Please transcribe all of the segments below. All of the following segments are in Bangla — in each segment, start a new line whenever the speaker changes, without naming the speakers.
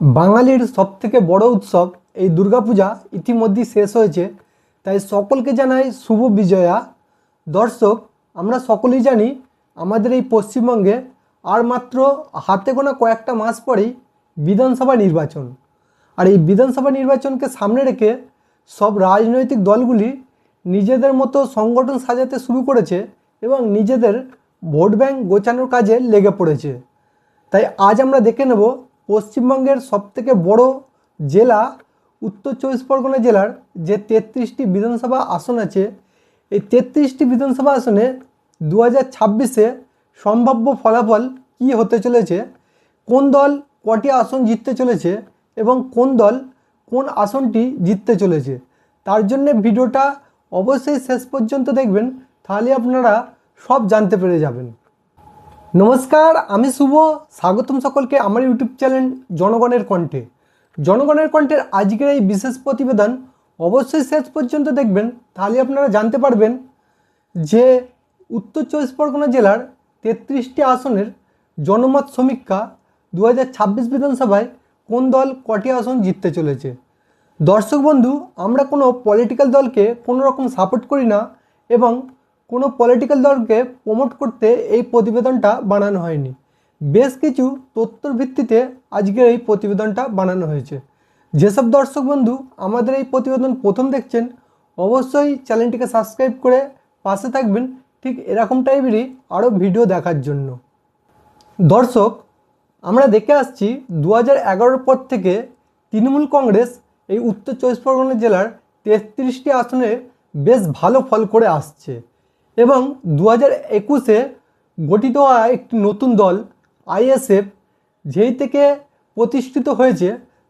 বাঙালির সবথেকে বড় উৎসব এই দুর্গাপূজা ইতিমধ্যেই শেষ হয়েছে। তাই সকলকে জানাই শুভ বিজয়া। দর্শক, আমরা সকলেই জানি আমাদের এই পশ্চিমবঙ্গে আর মাত্র হাতে গোনা কয়েকটা মাস পরেই বিধানসভা নির্বাচন। আর এই বিধানসভা নির্বাচনকে সামনে রেখে সব রাজনৈতিক দলগুলি নিজেদের মতো সংগঠন সাজাতে শুরু করেছে এবং নিজেদের ভোট ব্যাংক গোছানোর কাজে লেগে পড়েছে। তাই আজ আমরা দেখে নেব পশ্চিমবঙ্গের সবথেকে বড় জেলা, উত্তর চব্বিশ পরগনা জেলার যে তেত্রিশটি বিধানসভা আসন আছে, এই তেত্রিশটি বিধানসভা আসনে দু হাজার ছাব্বিশে সম্ভাব্য ফলাফল কী হতে চলেছে, কোন দল কটি আসন জিততে চলেছে এবং কোন দল কোন আসনটি জিততে চলেছে, তার জন্যে ভিডিওটা অবশ্যই শেষ পর্যন্ত দেখবেন, তাহলে আপনারা সব জানতে পেরে যাবেন। নমস্কার, আমি শুভ। স্বাগতম সকলকে আমার ইউটিউব চ্যানেল জনগণের কণ্ঠে। জনগণের কণ্ঠের আজকের এই বিশেষ প্রতিবেদন অবশ্যই শেষ পর্যন্ত দেখবেন। তাহলে আপনারা জানতে পারবেন যে উত্তর চব্বিশ পরগনা জেলার তেত্রিশটি আসনের জনমত সমীক্ষা দু হাজার ছাব্বিশ বিধানসভায় কোন দল কটি আসন জিততে চলেছে? দর্শক বন্ধু, আমরা কোনো পলিটিক্যাল দলকে কোনো রকম সাপোর্ট করি না এবং কোনো পলিটিক্যাল দলকে প্রমোট করতে এই প্রতিবেদনটা বানানো হয়নি। বেশ কিছু তথ্যর ভিত্তিতে আজকের এই প্রতিবেদনটা বানানো হয়েছে। যেসব দর্শক বন্ধু আমাদের এই প্রতিবেদন প্রথম দেখছেন, অবশ্যই চ্যানেলটিকে সাবস্ক্রাইব করে পাশে থাকবেন। ঠিক এরকম টাইপেরই আরও ভিডিও দেখার জন্য। দর্শক, আমরা দেখে আসছি দু হাজার পর থেকে তৃণমূল কংগ্রেস এই উত্তর চব্বিশ পরগনা জেলার তেত্রিশটি আসনে বেশ ভালো ফল করে আসছে। এবং দু হাজার একুশে গঠিত হওয়া একটি নতুন দল, আইএসএফ, যেই থেকে প্রতিষ্ঠিত হয়েছে,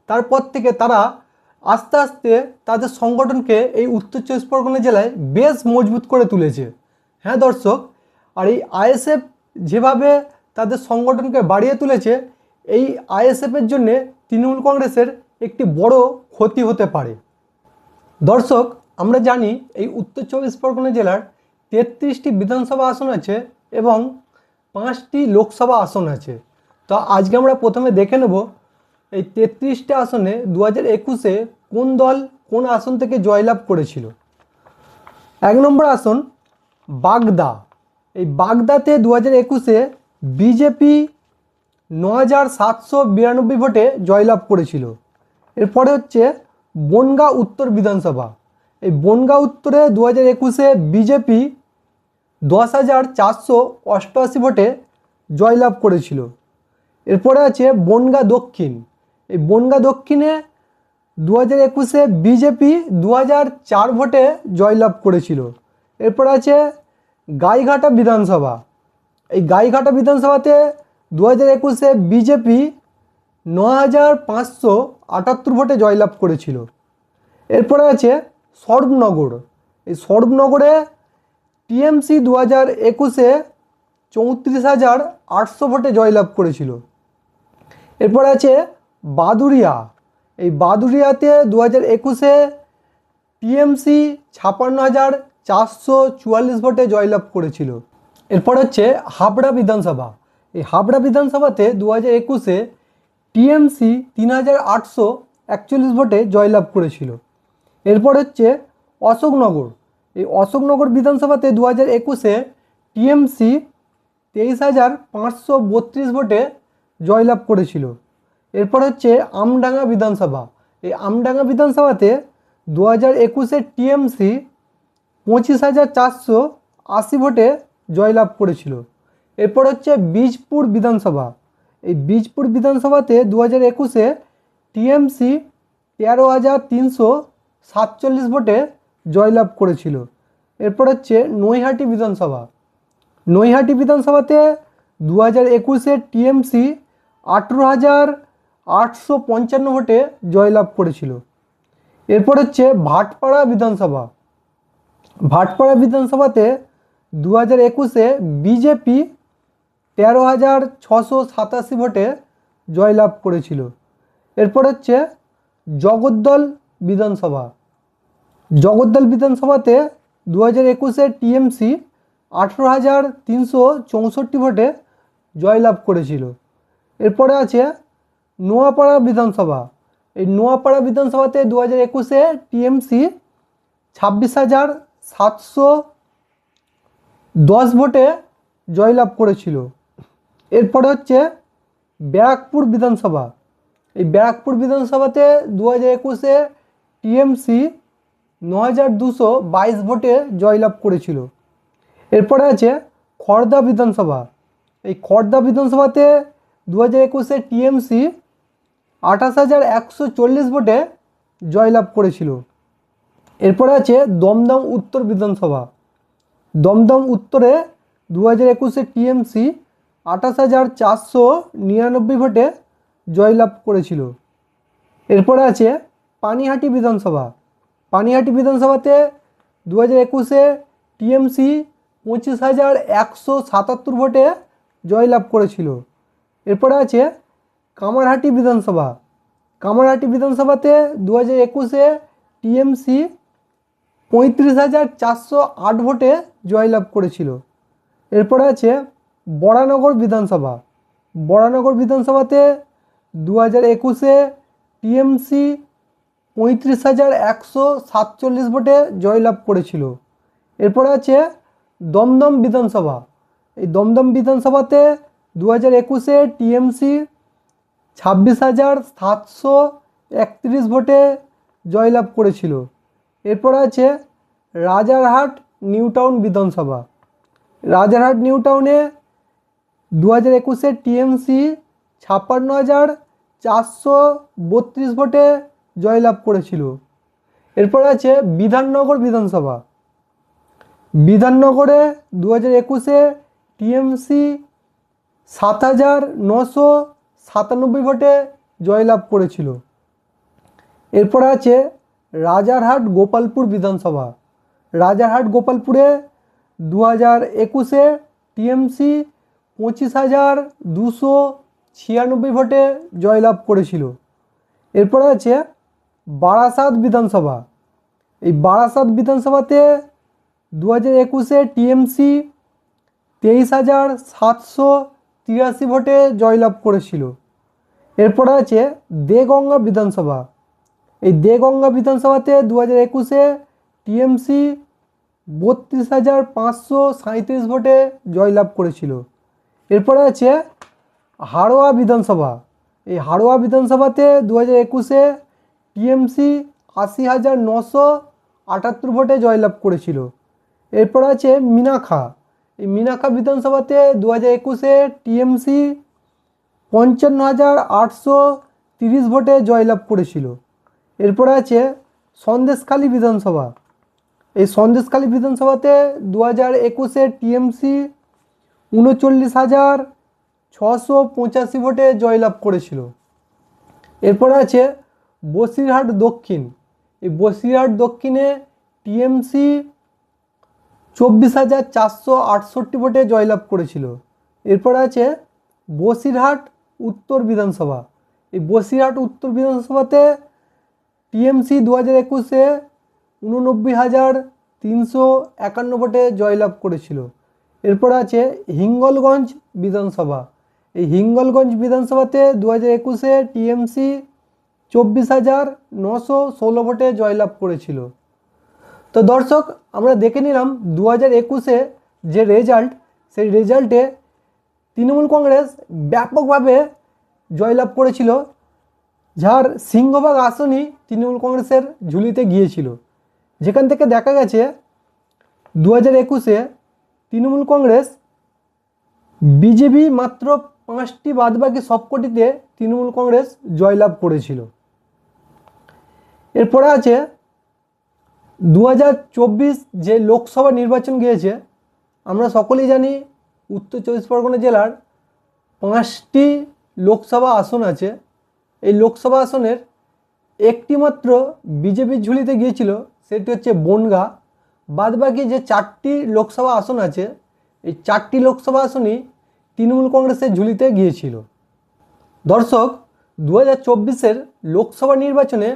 তারপর থেকে তারা আস্তে আস্তে তাদের সংগঠনকে এই উত্তর চব্বিশ পরগনা জেলায় বেশ মজবুত করে তুলেছে। হ্যাঁ দর্শক, আর এই আইএসএফ যেভাবে তাদের সংগঠনকে বাড়িয়ে তুলেছে, এই আইএসএফের জন্যে তৃণমূল কংগ্রেসের একটি বড় ক্ষতি হতে পারে। দর্শক, আমরা জানি এই উত্তর চব্বিশ পরগনা জেলার তেত্রিশটি বিধানসভা আসন আছে এবং পাঁচটি লোকসভা আসন আছে। তো আজকে আমরা প্রথমে দেখে নেব এই তেত্রিশটা আসনে দু হাজার একুশে কোন দল কোন আসন থেকে জয়লাভ করেছিল। এক নম্বর আসন বাগদা। এই বাগদাতে দু হাজার একুশে বিজেপি ন হাজার সাতশো বিরানব্বই ভোটে জয়লাভ করেছিল। এরপরে হচ্ছে বনগাঁ উত্তর বিধানসভা। এই বনগাঁ উত্তরে দু হাজার একুশে বিজেপি দশ হাজার চারশো অষ্টআশি ভোটে জয়লাভ করেছিল। এরপরে আছে বনগাঁ দক্ষিণ। এই বনগাঁ দক্ষিণে দু হাজার একুশে বিজেপি দু হাজার চার ভোটে জয়লাভ করেছিল। এরপর আছে গাইঘাটা বিধানসভা। এই গাইঘাটা বিধানসভাতে দু হাজার একুশে বিজেপি ন হাজার পাঁচশো আটাত্তর ভোটে জয়লাভ করেছিল। এরপরে আছে সর্বনগর এই সর্বনগরে টিএমসি দু হাজার একুশে চৌত্রিশ হাজার আটশো ভোটে জয়লাভ করেছিল। এরপর আছে বাদুরিয়া এই বাদুরিয়াতে দু হাজার একুশে টিএমসি ছাপান্ন হাজার চারশো চুয়াল্লিশ ভোটে জয়লাভ করেছিল। এরপর হচ্ছে হাবড়া বিধানসভা। এই হাবড়া বিধানসভাতে দু হাজার একুশে টিএমসি তিন হাজার আটশো একচল্লিশ ভোটে জয়লাভ করেছিল। এরপর হচ্ছে অশোকনগর। এই অশোকনগর বিধানসভাতে দু হাজার একুশে টিএমসি তেইশ হাজার পাঁচশো বত্রিশ ভোটে জয়লাভ করেছিল। এরপর হচ্ছে আমডাঙ্গা বিধানসভা। এই আমডাঙ্গা বিধানসভাতে দু হাজার একুশে টিএমসি পঁচিশ হাজার চারশো আশি ভোটে জয়লাভ করেছিল। এরপর হচ্ছে বীজপুর বিধানসভা। এই বীজপুর বিধানসভাতে দু হাজার একুশে টিএমসি তেরো হাজার তিনশো সাতচল্লিশ ভোটে জয়লাভ করেছিল। এরপর হচ্ছে নৈহাটি বিধানসভা। নৈহাটি বিধানসভাতে দু হাজার একুশে টিএমসি আঠেরো হাজার আটশো পঞ্চান্ন ভোটে জয়লাভ করেছিল। এরপর হচ্ছে ভাটপাড়া বিধানসভা। ভাটপাড়া বিধানসভাতে দু হাজার একুশে বিজেপি তেরো হাজার ছশো সাতাশি ভোটে জয়লাভ করেছিল। এরপর হচ্ছে জগদ্দল বিধানসভা। জগদ্দল বিধানসভাতে দু হাজার একুশে টিএমসি আঠেরো হাজার তিনশো চৌষট্টি ভোটে জয়লাভ করেছিল। এরপরে আছে নোয়াপাড়া বিধানসভা। এই নোয়াপাড়া বিধানসভাতে দু হাজার একুশে টিএমসি ছাব্বিশ হাজার সাতশো দশ ভোটে জয়লাভ করেছিল। এরপরে হচ্ছে ব্যারাকপুর বিধানসভা। এই ব্যারাকপুর বিধানসভাতে দু হাজার একুশে টিএমসি ন হাজার দুশো বাইশ ভোটে জয়লাভ করেছিল। এরপরে আছে খড়দা বিধানসভা। এই খড়দা বিধানসভাতে দু হাজার একুশে টিএমসি আঠাশ হাজার একশো চল্লিশ ভোটে জয়লাভ করেছিল। এরপরে আছে দমদম উত্তর বিধানসভা। দমদম উত্তরে দু হাজার একুশে টিএমসি আঠাশ হাজার চারশো নিরানব্বই ভোটে জয়লাভ করেছিল। এরপরে আছে পানিহাটি বিধানসভা। পানিহাটি বিধানসভাতে দু হাজার একুশে টিএমসি পঁচিশ হাজার একশো সাতাত্তর ভোটে জয়লাভ করেছিল। এরপরে আছে কামারহাটি বিধানসভা। কামারহাটি বিধানসভাতে দু হাজার একুশে টিএমসি পঁয়ত্রিশ হাজার চারশো আট ভোটে জয়লাভ করেছিল। এরপরে আছে বরানগর বিধানসভা। বরানগর বিধানসভাতে দু হাজার একুশে টিএমসি পঁয়ত্রিশ হাজার একশো সাতচল্লিশ ভোটে জয়লাভ করেছিল। এরপরে আছে দমদম বিধানসভা। এই দমদম বিধানসভাতে দু হাজার একুশে টিএমসি ছাব্বিশ হাজার সাতশো একত্রিশ ভোটে জয়লাভ করেছিল। এরপরে আছে রাজারহাট নিউ টাউন বিধানসভা। রাজারহাট নিউ টাউনে দু হাজার একুশে টিএমসি ছাপ্পান্ন হাজার চারশো বত্রিশ ভোটে জয়লাভ করেছিল। এরপর আছে বিধাননগর বিধানসভা। বিধাননগরে দু হাজার একুশে টিএমসি সাত হাজার নশো সাতানব্বই ভোটে জয়লাভ করেছিল। এরপর আছে রাজারহাট গোপালপুর বিধানসভা। রাজারহাট গোপালপুরে দু হাজার একুশে টিএমসি পঁচিশ হাজার দুশো ছিয়ানব্বই ভোটে জয়লাভ করেছিল। এরপরে আছে বারাসাত বিধানসভা। এই বারাসাত বিধানসভাতে দু হাজার একুশে টিএমসি তেইশ হাজার সাতশো তিরাশি ভোটে জয়লাভ করেছিল। এরপরে আছে দেগঙ্গা বিধানসভা। এই দেগঙ্গা বিধানসভাতে দু হাজার একুশে টিএমসি বত্রিশ হাজার পাঁচশো সাঁত্রিশ ভোটে জয়লাভ করেছিল। এরপরে আছে হাড়োয়া বিধানসভা। এই হাড়োয়া বিধানসভাতে দু হাজার একুশে টিএমসি আশি হাজার নশো আটাত্তর ভোটে জয়লাভ করেছিল। এরপর আছে মিনাখা এই মিনাখা বিধানসভাতে দু হাজার একুশে টিএমসি পঞ্চান্ন হাজার আটশো তিরিশ ভোটে জয়লাভ করেছিল। এরপরে আছে সন্দেশখালী বিধানসভা। এই সন্দেশখালী বিধানসভাতে দু হাজার একুশে টিএমসি উনচল্লিশ হাজার ছশো পঁচাশি ভোটে জয়লাভ করেছিল। এরপরে আছে বসিরহাট দক্ষিণ। এই বসিরহাট দক্ষিণে টিএমসি চব্বিশ হাজার চারশো আটষট্টি ভোটে জয়লাভ করেছিল। এরপর আছে বসিরহাট উত্তর বিধানসভা। এই বসিরহাট উত্তর বিধানসভাতে টিএমসি দু হাজার একুশে উননব্বই হাজার তিনশো একান্ন ভোটে জয়লাভ করেছিল। এরপর আছে হিঙ্গলগঞ্জ বিধানসভা। এই হিঙ্গলগঞ্জ বিধানসভাতে দু হাজার একুশে টিএমসি চব্বিশ হাজার নশো ষোলো ভোটে জয়লাভ করেছিল। তো দর্শক, আমরা দেখে নিলাম দু হাজার একুশে যে রেজাল্ট সেই রেজাল্টে তৃণমূল কংগ্রেস ব্যাপকভাবে জয়লাভ করেছিল, যার সিংহভাগ আসনই তৃণমূল কংগ্রেসের ঝুলিতে গিয়েছিল। যেখান থেকে দেখা গেছে, দু হাজার একুশে তৃণমূল কংগ্রেস বিজেপি মাত্র পাঁচটি বাদবাকি সবকটিতে তৃণমূল কংগ্রেস জয়লাভ করেছিল। এরপরে আছে দু হাজার চব্বিশ যে লোকসভা নির্বাচন গিয়েছে, আমরা সকলেই জানি উত্তর চব্বিশ পরগনা জেলার পাঁচটি লোকসভা আসন আছে। এই লোকসভা আসনের একটি মাত্র বিজেপির ঝুলিতে গিয়েছিল, সেটি হচ্ছে বনগা। বাদবাকি যে চারটি লোকসভা আসন আছে, এই চারটি লোকসভা আসনই তৃণমূল কংগ্রেসের ঝুলিতে গিয়েছিল। দর্শক দু হাজার লোকসভা নির্বাচনে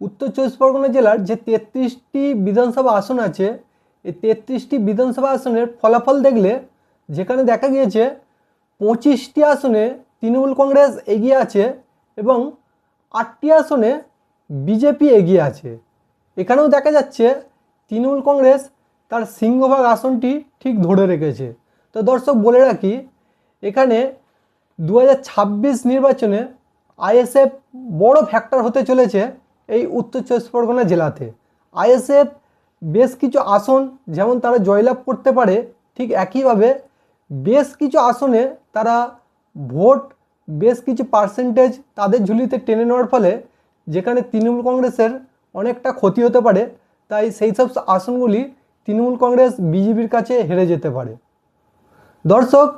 উত্তর চব্বিশ পরগনা জেলার যে তেত্রিশটি বিধানসভা আসন আছে, এই তেত্রিশটি বিধানসভা আসনের ফলাফল দেখলে যেখানে দেখা গিয়েছে পঁচিশটি আসনে তৃণমূল কংগ্রেস এগিয়ে আছে এবং আটটি আসনে বিজেপি এগিয়ে আছে। এখানেও দেখা যাচ্ছে তৃণমূল কংগ্রেস তার সিংহভাগ আসনটি ঠিক ধরে রেখেছে। তো দর্শক, বলে রাখি, এখানে দু হাজার ছাব্বিশ নির্বাচনে আইএসএফ বড় ফ্যাক্টর হতে চলেছে। এই উত্তর চব্বিশ পরগনা জেলাতে। আইএসএফ বেশ কিছু আসন যেমন তারা জয়লাভ করতে পারে, ঠিক একইভাবে বেশ কিছু আসনে তারা ভোট, বেশ কিছু পার্সেন্টেজ তাদের ঝুলিতে টেনে নেওয়ার ফলে যেখানে তৃণমূল কংগ্রেসের অনেকটা ক্ষতি হতে পারে, তাই সেই সব আসনগুলি তৃণমূল কংগ্রেস বিজেপির কাছে হেরে যেতে পারে। দর্শক,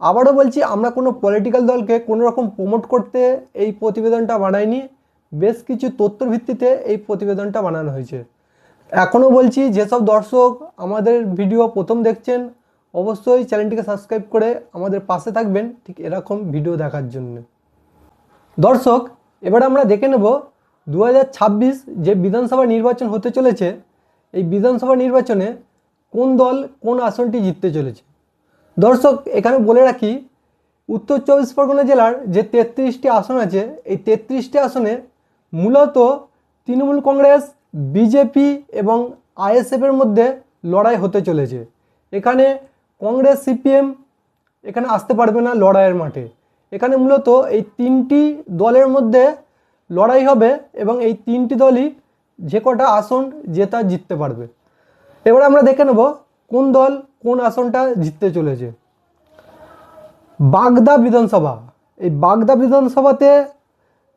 আবারও বলছি, আমরা কোনো পলিটিক্যাল দলকে কোনো রকম প্রমোট করতে এই প্রতিবেদনটা বানাইনি। বেশ কিছু তথ্যর ভিত্তিতে এই প্রতিবেদনটা বানানো হয়েছে। এখনও বলছি, যেসব দর্শক আমাদের ভিডিও প্রথম দেখছেন, অবশ্যই চ্যানেলটিকে সাবস্ক্রাইব করে আমাদের পাশে থাকবেন, ঠিক এরকম ভিডিও দেখার জন্য। দর্শক, এবার আমরা দেখে নেব দু হাজার ছাব্বিশ যে বিধানসভা নির্বাচন হতে চলেছে, এই বিধানসভা নির্বাচনে কোন দল কোন আসনটি জিততে চলেছে? দর্শক, এখানে বলে রাখি, উত্তর চব্বিশ পরগনা জেলার যে তেত্রিশটি আসন আছে, এই তেত্রিশটি আসনে মূলত তৃণমূল কংগ্রেস, বিজেপি এবং আইএসএফের মধ্যে লড়াই হতে চলেছে। এখানে কংগ্রেস, সিপিএম এখানে আসতে পারবে না লড়াইয়ের মাঠে। এখানে মূলত এই তিনটি দলের মধ্যে লড়াই হবে এবং এই তিনটি দলই যে কটা আসন জেতা জিততে পারবে। এবার আমরা দেখে নেব কোন দল কোন আসনটা জিততে চলেছে। বাগদা বিধানসভা। এই বাগদা বিধানসভাতে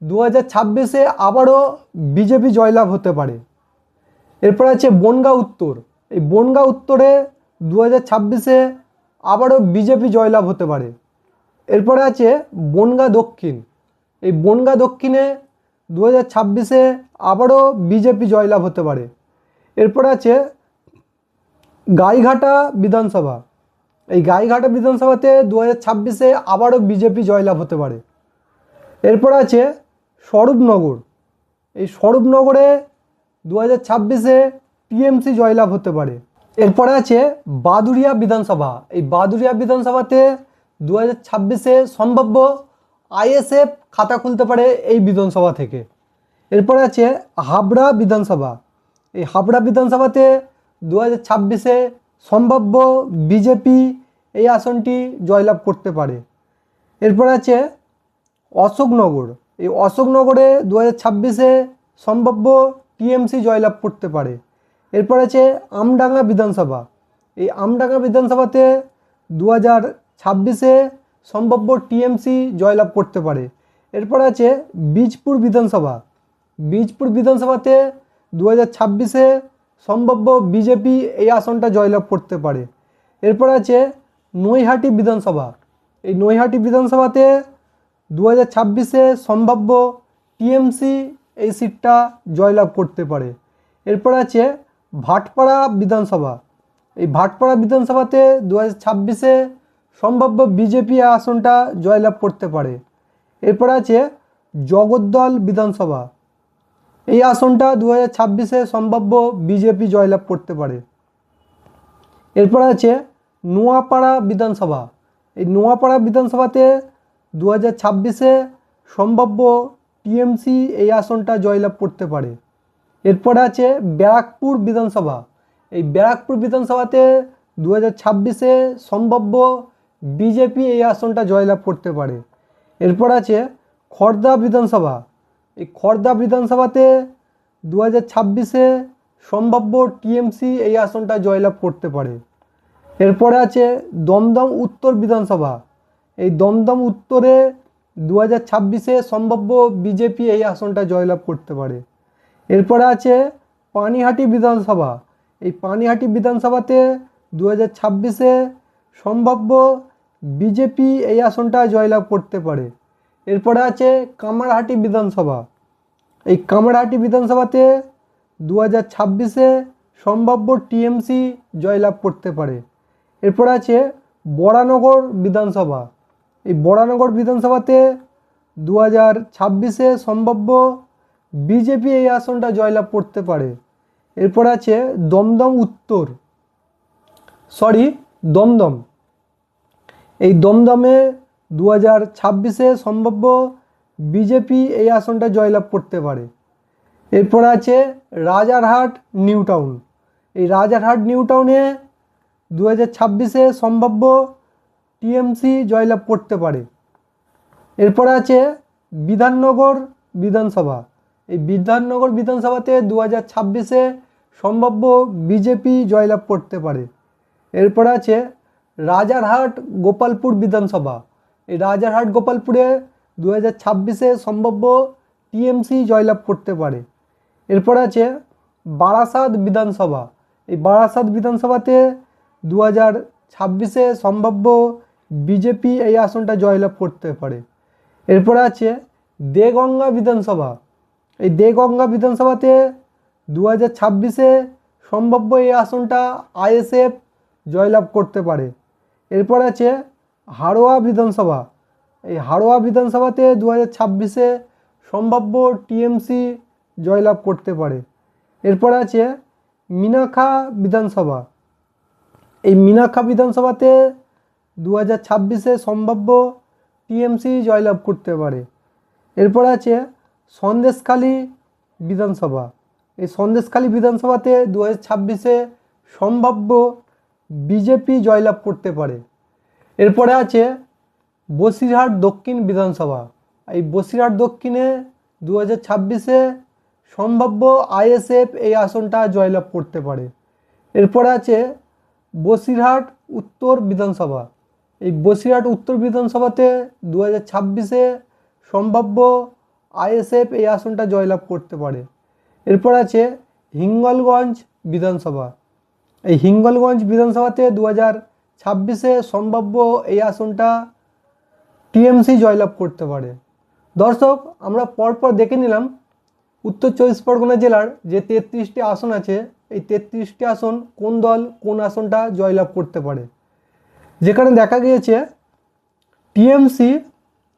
দু হাজার ছাব্বিশে আবারও বিজেপি জয়লাভ হতে পারে। এরপর আছে বনগাঁ উত্তর। এই বনগাঁ উত্তরে দু হাজার ছাব্বিশে আবারও বিজেপি জয়লাভ হতে পারে। এরপরে আছে বনগাঁ দক্ষিণ। এই বনগাঁ দক্ষিণে দু হাজার ছাব্বিশে আবারও বিজেপি জয়লাভ হতে পারে। এরপরে আছে গাইঘাটা বিধানসভা। এই গাইঘাটা বিধানসভাতে দু হাজার ছাব্বিশে আবারও বিজেপি জয়লাভ হতে পারে। এরপর আছে স্বরূপনগর। এই স্বরূপনগরে দু হাজার ছাব্বিশে টিএমসি জয়লাভ হতে পারে। এরপরে আছে বাদুরিয়া বিধানসভা। এই বাদুরিয়া বিধানসভাতে দু হাজার ছাব্বিশে সম্ভাব্য আইএসএফ খাতা খুলতে পারে এই বিধানসভা থেকে। এরপরে আছে হাবড়া বিধানসভা। এই হাবড়া বিধানসভাতে দু হাজার ছাব্বিশে সম্ভাব্য বিজেপি এই আসনটি জয়লাভ করতে পারে। এরপর আছে অশোকনগর। এই অশোকনগরে দু হাজার ছাব্বিশে সম্ভাব্য টিএমসি জয়লাভ করতে পারে। এরপর আছে আমডাঙ্গা বিধানসভা। এই আমডাঙ্গা বিধানসভাতে দু হাজার ছাব্বিশে সম্ভাব্য টিএমসি জয়লাভ করতে পারে। এরপর আছে বীজপুর বিধানসভা। বীজপুর বিধানসভাতে দু হাজার ছাব্বিশে সম্ভাব্য বিজেপি এই আসনটা জয়লাভ করতে পারে। এরপর আছে নৈহাটি বিধানসভা। এই নৈহাটি বিধানসভাতে দু হাজার ছাব্বিশে সম্ভাব্য টিএমসি এই সিটটা জয়লাভ করতে পারে। এরপর আছে ভাটপাড়া বিধানসভা। এই ভাটপাড়া বিধানসভাতে দু হাজার ছাব্বিশে সম্ভাব্য বিজেপি আসনটা জয়লাভ করতে পারে। এরপর আছে জগদ্দল বিধানসভা। এই আসনটা দু হাজার ছাব্বিশে সম্ভাব্য বিজেপি জয়লাভ করতে পারে। এরপর আছে নোয়াপাড়া বিধানসভা। এই নোয়াপাড়া বিধানসভাতে দু হাজার ছাব্বিশে সম্ভাব্য টিএমসি এই আসনটা জয়লাভ করতে পারে। এরপর আছে ব্যারাকপুর বিধানসভা। এই ব্যারাকপুর বিধানসভাতে দু হাজার ছাব্বিশে সম্ভাব্য বিজেপি এই আসনটা জয়লাভ করতে পারে। এরপর আছে খড়দা বিধানসভা। এই খড়দা বিধানসভাতে দু হাজার ছাব্বিশে সম্ভাব্য টিএমসি এই আসনটা জয়লাভ করতে পারে। এরপরে আছে দমদম উত্তর বিধানসভা। এই দমদম উত্তরে দু হাজার ছাব্বিশে সম্ভাব্য বিজেপি এই আসনটা জয়লাভ করতে পারে। এরপরে আছে পানিহাটি বিধানসভা। এই পানিহাটি বিধানসভাতে দু হাজার ছাব্বিশে সম্ভাব্য বিজেপি এই আসনটা জয়লাভ করতে পারে। এরপরে আছে কামারহাটি বিধানসভা। এই কামারহাটি বিধানসভাতে দু হাজার ছাব্বিশে সম্ভাব্য টিএমসি জয়লাভ করতে পারে। এরপর আছে বরানগর বিধানসভা। এই বরানগর বিধানসভাতে দু হাজার ছাব্বিশে সম্ভাব্য বিজেপি এই আসনটা জয়লাভ করতে পারে। এরপর আছে দমদম উত্তর। সরি, দমদম। এই দমদমে দু হাজার ছাব্বিশে সম্ভাব্য বিজেপি এই আসনটা জয়লাভ করতে পারে। এরপর আছে রাজারহাট নিউ টাউন। এই রাজারহাট নিউ টাউনে দু হাজার ছাব্বিশে সম্ভাব্য টিএমসি জয়লাভ করতে পারে। এরপর আছে বিধাননগর বিধানসভা। এই বিধাননগর বিধানসভাতে দু হাজার ছাব্বিশে সম্ভাব্য বিজেপি জয়লাভ করতে পারে। এরপর আছে রাজারহাট গোপালপুর বিধানসভা। এই রাজারহাট গোপালপুরে দু হাজার ছাব্বিশে সম্ভাব্য টিএমসি জয়লাভ করতে পারে। এরপর আছে বারাসাত বিধানসভা। এই বারাসাত বিধানসভাতে দু হাজার ছাব্বিশে সম্ভাব্য বিজেপি এই আসনটা জয়লাভ করতে পারে। এরপর আছে দেগঙ্গা বিধানসভা। এই দেগঙ্গা বিধানসভাতে দু হাজার ছাব্বিশে সম্ভাব্য এই আসনটা আইএসএফ জয়লাভ করতে পারে। এরপর আছে হাড়োয়া বিধানসভা। এই হাড়োয়া বিধানসভাতে দু হাজার ছাব্বিশে সম্ভাব্য টিএমসি জয়লাভ করতে পারে। এরপর আছে মিনাখা বিধানসভা। এই মিনাখা বিধানসভাতে দু হাজার ছাব্বিশে সম্ভাব্য টিএমসি জয়লাভ করতে পারে। এরপর আছে সন্দেশখালী বিধানসভা। এই সন্দেশখালী বিধানসভাতে দু হাজার ছাব্বিশে সম্ভাব্য বিজেপি জয়লাভ করতে পারে। এরপরে আছে বসিরহাট দক্ষিণ বিধানসভা। এই বসিরহাট দক্ষিণে দু হাজার ছাব্বিশে সম্ভাব্য আইএসএফ এই আসনটা জয়লাভ করতে পারে। এরপরে আছে বসিরহাট উত্তর বিধানসভা। এই বসিরহাট উত্তর বিধানসভাতে দু হাজার ছাব্বিশে সম্ভাব্য আইএসএফ এই আসনটা জয়লাভ করতে পারে। এরপর আছে হিঙ্গলগঞ্জ বিধানসভা। এই হিঙ্গলগঞ্জ বিধানসভাতে দু হাজার ছাব্বিশে সম্ভাব্য এই আসনটা টিএমসি জয়লাভ করতে পারে। দর্শক, আমরা পরপর দেখে নিলাম উত্তর চব্বিশ পরগনা জেলার যে তেত্রিশটি আসন আছে, এই তেত্রিশটি আসন কোন দল কোন আসনটা জয়লাভ করতে পারে? যেখানে দেখা গিয়েছে টিএমসি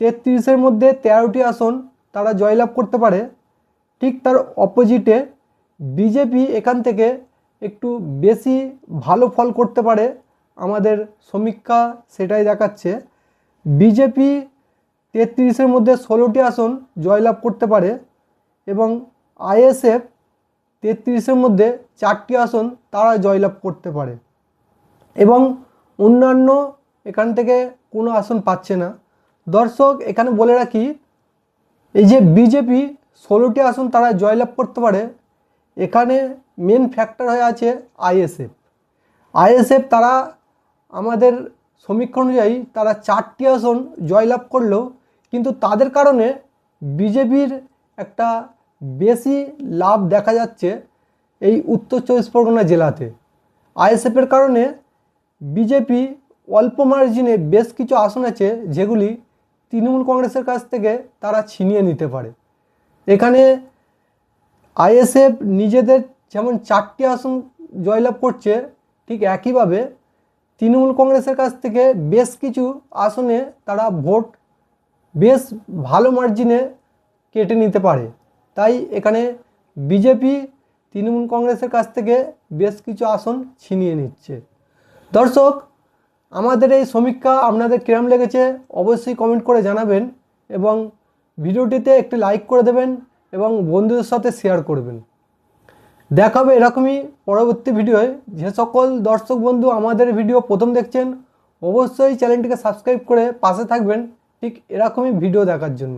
তেত্রিশের মধ্যে তেরোটি আসন তারা জয়লাভ করতে পারে। ঠিক তার অপোজিটে বিজেপি এখান থেকে একটু বেশি ভালো ফল করতে পারে আমাদের সমীক্ষা সেটাই দেখাচ্ছে। বিজেপি তেত্রিশের মধ্যে ষোলোটি আসন জয়লাভ করতে পারে এবং আইএসএফ তেত্রিশের মধ্যে চারটি আসন তারা জয়লাভ করতে পারে। এবং অন্যান্য এখান থেকে কোনো আসন পাচ্ছে না। দর্শক, এখানে বলে রাখি, এই যে বিজেপি ষোলোটি আসন তারা জয়লাভ করতে পারে, এখানে মেন ফ্যাক্টর হয়ে আছে আইএসএফ আইএসএফ তারা আমাদের সমীক্ষা অনুযায়ী তারা চারটি আসন জয়লাভ করলেও কিন্তু তাদের কারণে বিজেপির একটা বেশি লাভ দেখা যাচ্ছে এই উত্তর চব্বিশ পরগনা জেলাতে। আইএসএফের কারণে বিজেপি অল্প মার্জিনে বেশ কিছু আসন আছে যেগুলি তৃণমূল কংগ্রেসের কাছ থেকে তারা ছিনিয়ে নিতে পারে। এখানে আইএসএফ নিজেদের যেমন চারটি আসন জয়লাভ করছে, ঠিক একইভাবে তৃণমূল কংগ্রেসের কাছ থেকে বেশ কিছু আসনে তারা ভোট বেশ ভালো মার্জিনে কেটে নিতে পারে। তাই এখানে বিজেপি তৃণমূল কংগ্রেসের কাছ থেকে বেশ কিছু আসন ছিনিয়ে নিচ্ছে। দর্শক, আমাদের এই সমীক্ষা আপনাদের কিরম লেগেছে অবশ্যই কমেন্ট করে জানাবেন এবং ভিডিওটিতে একটি লাইক করে দেবেন এবং বন্ধুদের সাথে শেয়ার করবেন। দেখা হবে এরকমই পরবর্তী ভিডিওয়। যে সকল দর্শক বন্ধু আমাদের ভিডিও প্রথম দেখছেন, অবশ্যই চ্যানেলটিকে সাবস্ক্রাইব করে পাশে থাকবেন। ঠিক এরকমই ভিডিও দেখার জন্য।